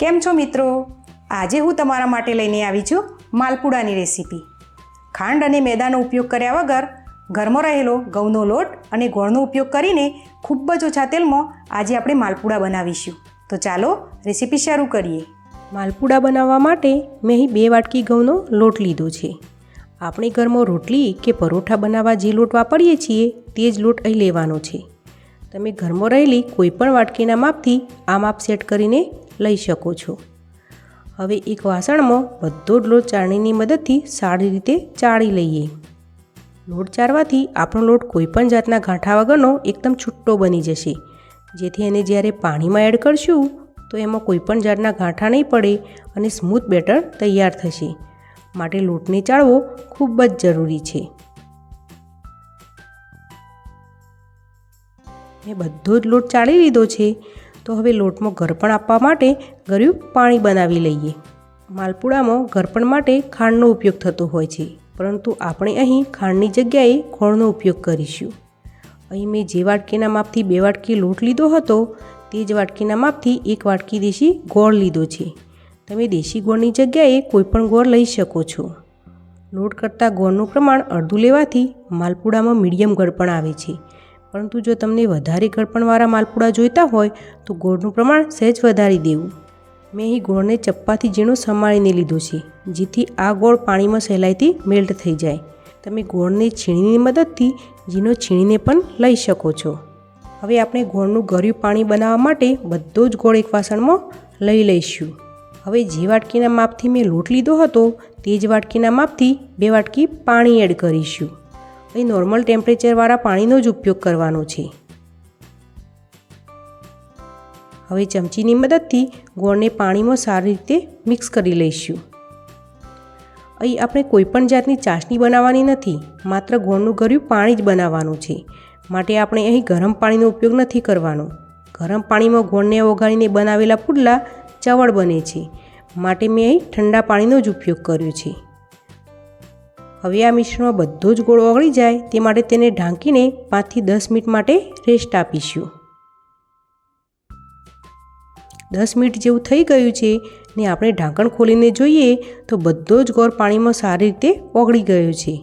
કેમ છો મિત્રો? આજે હું તમારા માટે લઈને આવી છું માલપુડાની રેસીપી. ખાંડ અને મેદાનો ઉપયોગ કર્યા વગર ઘરમાં રહેલો ઘઉંનો લોટ અને ગોળનો ઉપયોગ કરીને ખૂબ જ ઓછા તેલમાં આજે આપણે માલપુડા બનાવીશું. તો ચાલો રેસીપી શરૂ કરીએ. માલપુડા બનાવવા માટે મેં અહીં બે વાટકી ઘઉંનો લોટ લીધો છે. આપણે ઘરમાં રોટલી કે પરોઠા બનાવવા જે લોટ વાપરીએ છીએ તે જ લોટ અહીં લેવાનો છે. તમે ઘરમાં રહેલી કોઈપણ વાટકીના માપથી આ માપ સેટ કરીને લઈ શકો છો. હવે એક વાસણમાં બધો જ લોટ ચાળણીની મદદથી સારી રીતે ચાળી લઈએ. લોટ ચાળવાથી આપણો લોટ કોઈપણ જાતના ગાંઠા વગરનો એકદમ છૂટ્ટો બની જશે. જેથી એને જ્યારે પાણીમાં એડ કરશું, તો એમાં કોઈપણ જાતના ગાંઠા નહીં પડે અને સ્મૂથ બેટર તૈયાર થશે. માટે લોટને ચાળવો ખૂબ જ જરૂરી છે. મેં બધો જ લોટ ચાળી લીધો છે. તો હવે લોટમાં ગરપણ આપવા માટે ગળ્યું પાણી બનાવી લઈએ. માલપુડામાં ગરપણ માટે ખાંડનો ઉપયોગ થતો હોય છે, પરંતુ આપણે અહીં ખાંડની જગ્યાએ ખોળનો ઉપયોગ કરીશું. અહીં મેં જે વાટકીના માપથી બે વાટકી લોટ લીધો હતો, તે જ વાટકીના માપથી એક વાટકી દેશી ગોળ લીધો છે. તમે દેશી ગોળની જગ્યાએ કોઈપણ ગોળ લઈ શકો છો. લોટ કરતાં ગોળનું પ્રમાણ અડધું લેવાથી માલપુડામાં મીડિયમ ગળપણ આવે છે. પરંતુ જો તમને વધારે ગળપણવાળા માલપુડા જોઈતા હોય, તો ગોળનું પ્રમાણ સહેજ વધારી દેવું. મેં અહીં ગોળને ચપ્પાથી ઝીણો સમારીને લીધો છે, જેથી આ ગોળ પાણીમાં સહેલાઈથી મેલ્ટ થઈ જાય. તમે ગોળને છીણીની મદદથી ઝીણો છીણીને પણ લઈ શકો છો. હવે આપણે ગોળનું ગળ્યું પાણી બનાવવા માટે બધો જ ગોળ એક વાસણમાં લઈ લઈશું. હવે જે વાટકીના માપથી મેં લોટ લીધો હતો, તે જ વાટકીના માપથી બે વાટકી પાણી એડ કરીશું. અહીં નોર્મલ ટેમ્પરેચરવાળા પાણીનો જ ઉપયોગ કરવાનો છે. હવે ચમચીની મદદથી ગોળને પાણીમાં સારી રીતે મિક્સ કરી લઈશું. અહીં આપણે કોઈપણ જાતની ચાસણી બનાવવાની નથી, માત્ર ગોળનું ગળ્યું પાણી જ બનાવવાનું છે. માટે આપણે અહીં ગરમ પાણીનો ઉપયોગ નથી કરવાનો. ગરમ પાણીમાં ગોળને ઓગાળીને બનાવેલા પુડલા ચવળ બને છે. માટે મેં અહીં ઠંડા પાણીનો જ ઉપયોગ કર્યો છે. હવે આ મિશ્રણમાં બધો જ ગોળ ઓગળી જાય તે માટે તેને ઢાંકીને પાંચથી દસ મિનિટ માટે રેસ્ટ આપીશું. દસ મિનિટ જેવું થઈ ગયું છે ને આપણે ઢાંકણ ખોલીને જોઈએ તો બધો જ ગોળ પાણીમાં સારી રીતે ઓગળી ગયો છે.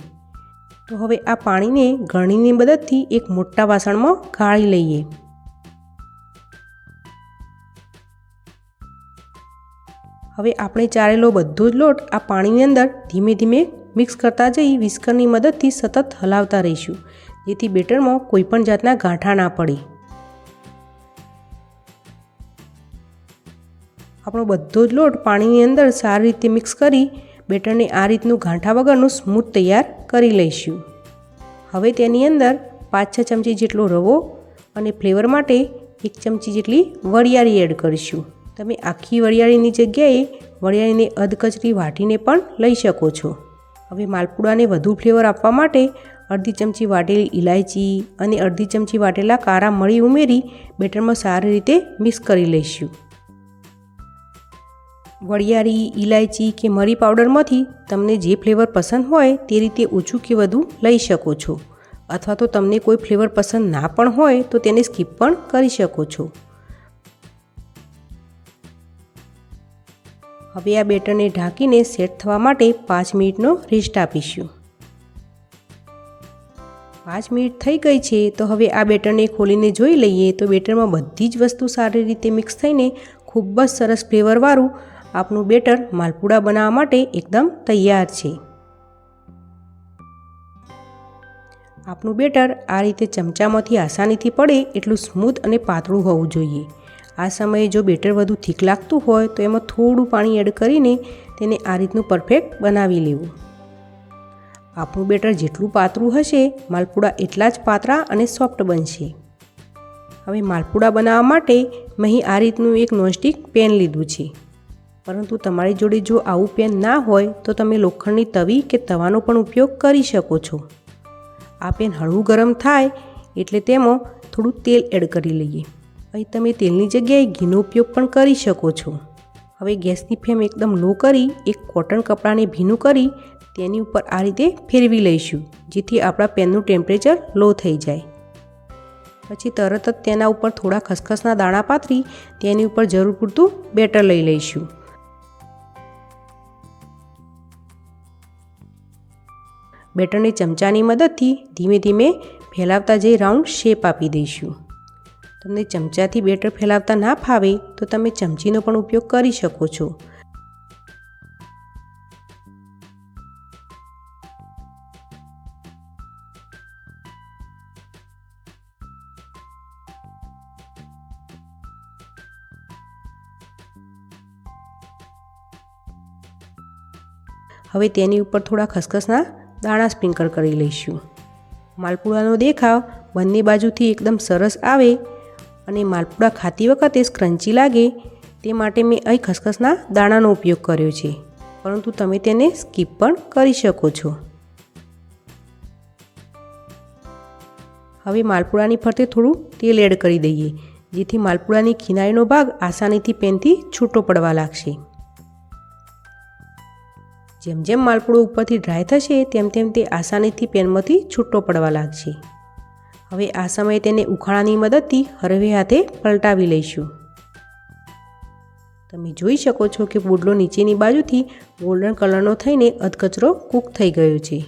તો હવે આ પાણીને ગળણીની મદદથી એક મોટા વાસણમાં ગાળી લઈએ. હવે આપણે ચારેલો બધો જ લોટ આ પાણીની અંદર ધીમે ધીમે મિક્સ કરતા જઈ વિસ્કરની મદદથી સતત હલાવતા રહીશું, જેથી બેટરમાં કોઈપણ જાતના ગાંઠા ના પડે. આપણો બધો જ લોટ પાણીની અંદર સારી રીતે મિક્સ કરી બેટરને આ રીતનું ગાંઠા વગરનું સ્મૂથ તૈયાર કરી લઈશું. હવે તેની અંદર પાંચ છ ચમચી જેટલો રવો અને ફ્લેવર માટે એક ચમચી જેટલી વરિયાળી એડ કરીશું. તમે આખી વરિયાળીની જગ્યાએ વરિયાળીને અધકચરી વાટીને પણ લઈ શકો છો. હવે માલપુડાને વધુ ફ્લેવર આપવા માટે અડધી ચમચી વાટેલી ઇલાયચી અને અડધી ચમચી વાટેલા કારા મળી ઉમેરી બેટરમાં સારી રીતે મિક્સ કરી લઈશું. વરિયાળી ઇલાયચી કે મરી પાવડરમાંથી તમને જે ફ્લેવર પસંદ હોય તે રીતે ઓછું કે વધુ લઈ શકો છો. અથવા તો તમને કોઈ ફ્લેવર પસંદ ના પણ હોય તો તેને સ્કીપ પણ કરી શકો છો. હવે આ બેટરને ઢાંકીને સેટ થવા માટે પાંચ મિનિટનો રેસ્ટ આપીશું. પાંચ મિનિટ થઈ ગઈ છે, તો હવે આ બેટરને ખોલીને જોઈ લઈએ તો બેટરમાં બધી જ વસ્તુ સારી રીતે મિક્સ થઈને ખૂબ જ સરસ ફ્લેવરવાળું આપનું બેટર માલપુડા બનાવવા માટે એકદમ તૈયાર છે. આપનું બેટર આ રીતે ચમચામાંથી આસાનીથી પડે એટલું સ્મૂથ અને પાતળું હોવું જોઈએ. આ સમયે જો બેટર વધુ થીક લાગતું હોય તો એમાં થોડું પાણી એડ કરીને તેને આ રીતનું પરફેક્ટ બનાવી લેવું. આપણું બેટર જેટલું પાતળું હશે, માલપુડા એટલા જ પાતળા અને સોફ્ટ બનશે. હવે માલપુડા બનાવવા માટે મેં આ રીતનું એક નોનસ્ટિક પેન લીધું છે. પરંતુ તમારી જોડે જો આવું પેન ના હોય, તો તમે લોખંડની તવી કે તવાનો પણ ઉપયોગ કરી શકો છો. આ પેન હળવું ગરમ થાય એટલે તેમાં થોડું તેલ એડ કરી લઈએ. અહીં તમે તેલની જગ્યાએ ઘીનો ઉપયોગ પણ કરી શકો છો. હવે ગેસની ફ્લેમ એકદમ લો કરી, એક કોટન કપડાને ભીનું કરી, તેની ઉપર આ રીતે ફેરવી લઈશું, જેથી આપણા પેનનું ટેમ્પરેચર લો થઈ જાય. પછી તરત જ તેના ઉપર થોડા ખસખસના દાણા પાથરી, તેની ઉપર જરૂર પૂરતું બેટર લઈ લઈશું. બેટરને ચમચાની મદદથી ધીમે ધીમે ફેલાવતા જઈ રાઉન્ડ શેપ આપી દઈશું. તમને ચમચાથી બેટર ફેલાવતા ના ફાવે, તો તમે ચમચીનો પણ ઉપયોગ કરી શકો છો. હવે તેની ઉપર થોડા ખસખસના દાણા સ્પ્રિંકલ કરી લઈશું. માલપુડાનો દેખાવ બંને બાજુથી એકદમ સરસ આવે અને માલપુડા ખાતી વખતે સ્ક્રન્ચી લાગે, તે માટે મેં અહીં ખસખસના દાણાનો ઉપયોગ કર્યો છે. પરંતુ તમે તેને સ્કીપ પણ કરી શકો છો. હવે માલપુડાની ફરતે થોડું તેલ એડ કરી દઈએ, જેથી માલપુડાની ખિનારીનો ભાગ આસાનીથી પેનથી છૂટો પડવા લાગશે. જેમ જેમ માલપુડો ઉપરથી ડ્રાય થશે, તેમ તેમ તે આસાનીથી પેનમાંથી છૂટો પડવા લાગશે. હવે આ સમયે તેને ઉખાણાની મદદથી હરવે હાથે પલટાવી લઈશું. તમે જોઈ શકો છો કે પોડલો નીચેની બાજુથી ગોલ્ડન કલરનો થઈને અધકચરો કૂક થઈ ગયો છે.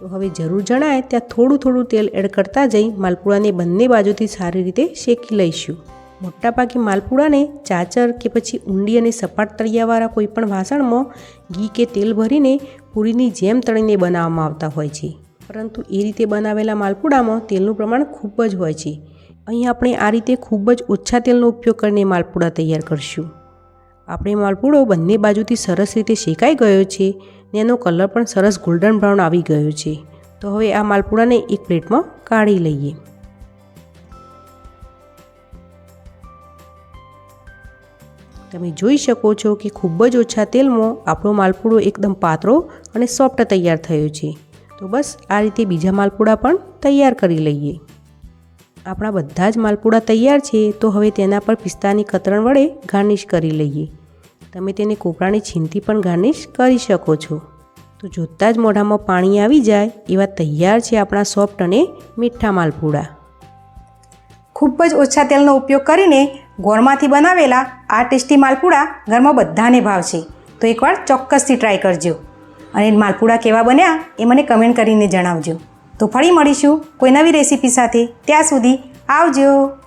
તો હવે જરૂર જણાય ત્યાં થોડું થોડું તેલ એડ કરતા જઈ માલપુડાને બંને બાજુથી સારી રીતે શેકી લઈશું. મોટાભાગે માલપુડાને ચાચર કે પછી ઊંડી અને સપાટ તળિયાવાળા કોઈપણ વાસણમાં ઘી કે તેલ ભરીને પૂરીની જેમ તળીને બનાવવામાં આવતા હોય છે. પરંતુ એ રીતે બનાવેલા માલપુડામાં તેલનું પ્રમાણ ખૂબ જ હોય છે. અહીં આપણે આ રીતે ખૂબ જ ઓછા તેલનો ઉપયોગ કરીને માલપુડા તૈયાર કરશું. આપણે માલપુડો બંને બાજુથી સરસ રીતે શેકાઈ ગયો છે ને એનો કલર પણ સરસ ગોલ્ડન બ્રાઉન આવી ગયો છે. તો હવે આ માલપુડાને એક પ્લેટમાં કાઢી લઈએ. તમે જોઈ શકો છો કે ખૂબ જ ઓછા તેલમાં આપણો માલપુડો એકદમ પાતળો અને સોફ્ટ તૈયાર થયો છે. તો બસ આ રીતે બીજા માલપુડા પણ તૈયાર કરી લઈએ. આપણા બધા જ માલપુડા તૈયાર છે, તો હવે તેના પર પિસ્તાની કતરણ વડે ગાર્નિશ કરી લઈએ. તમે તેને કોપરાની છીનથી પણ ગાર્નિશ કરી શકો છો. તો જોતાં જ મોઢામાં પાણી આવી જાય, એવા તૈયાર છે આપણા સોફ્ટ અને મીઠા માલપુડા. ખૂબ જ ઓછા તેલનો ઉપયોગ કરીને ગોળમાંથી બનાવેલા આ ટેસ્ટી માલપુડા ઘરમાં બધાને ભાવશે. તો એકવાર ચોક્કસથી ટ્રાય કરજો. અને માલપુડા કેવા બન્યા એ મને કમેન્ટ કરીને જણાવજો. તો ફરી મળીશું કોઈ નવી રેસીપી સાથે. ત્યાં સુધી આવજો.